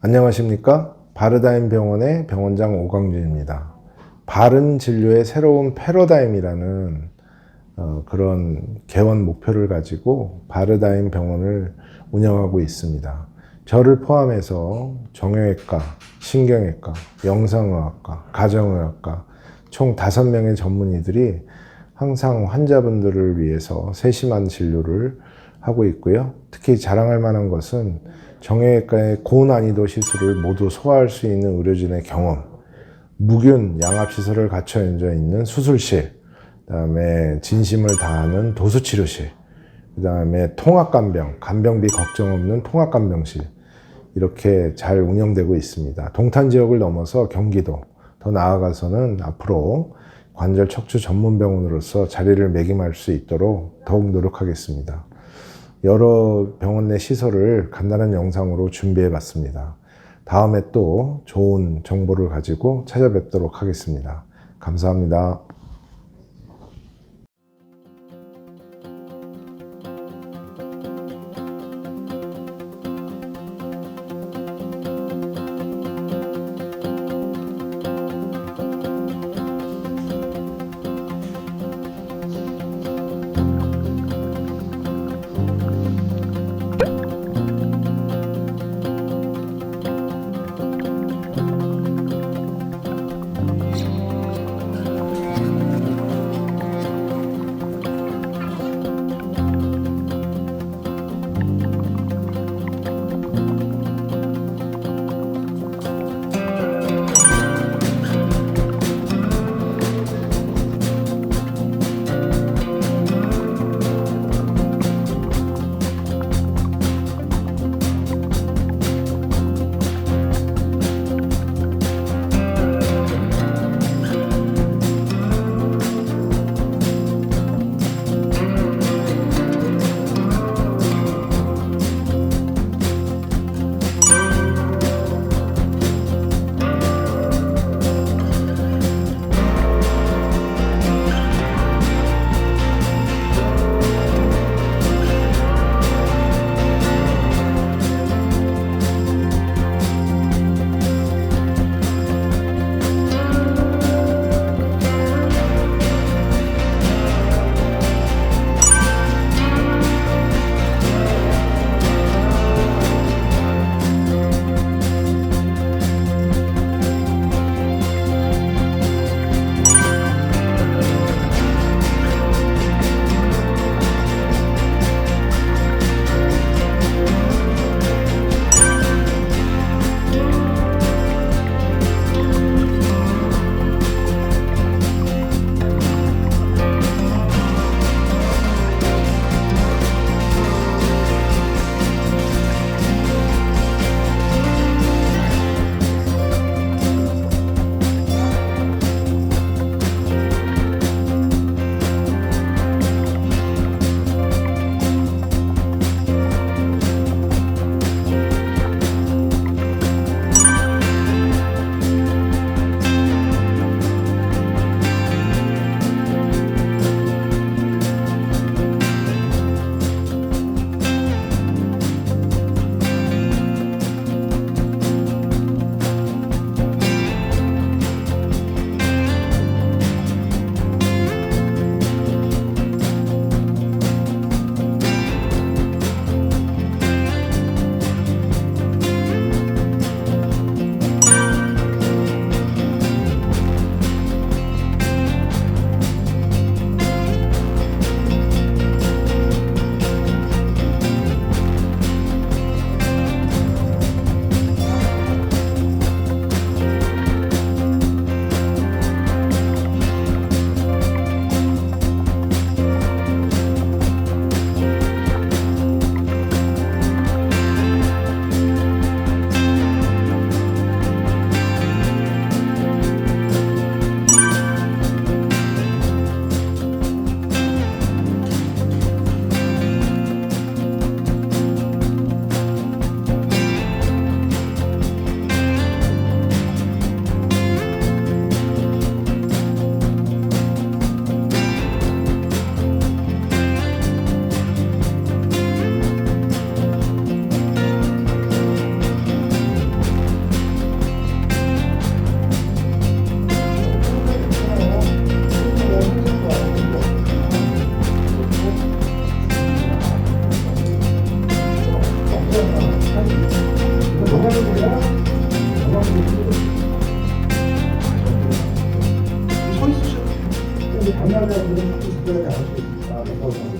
안녕하십니까? 바르다임 병원의 병원장 오광준입니다. 바른 진료의 새로운 패러다임이라는 어, 그런 개원 목표를 가지고 바르다임 병원을 운영하고 있습니다. 저를 포함해서 정형외과, 신경외과, 영상의학과, 가정의학과 총 다섯 명의 전문의들이 항상 환자분들을 위해서 세심한 진료를 하고 있고요. 특히 자랑할 만한 것은 정형외과의 고난이도 시술을 모두 소화할 수 있는 의료진의 경험, 무균 양압시설을 갖춰 있는 수술실, 그다음에 진심을 다하는 도수치료실, 그다음에 통합간병, 간병비 걱정 없는 통합간병실 이렇게 잘 운영되고 있습니다. 동탄 지역을 넘어서 경기도, 더 나아가서는 앞으로 관절 척추 전문 병원으로서 자리를 매김할 수 있도록 더욱 노력하겠습니다. 여러 병원 내 시설을 간단한 영상으로 준비해 봤습니다. 다음에 또 좋은 정보를 가지고 찾아뵙도록 하겠습니다. 감사합니다. 서 있으셔도 안나면 그런 학교 스타일이 아주 있다.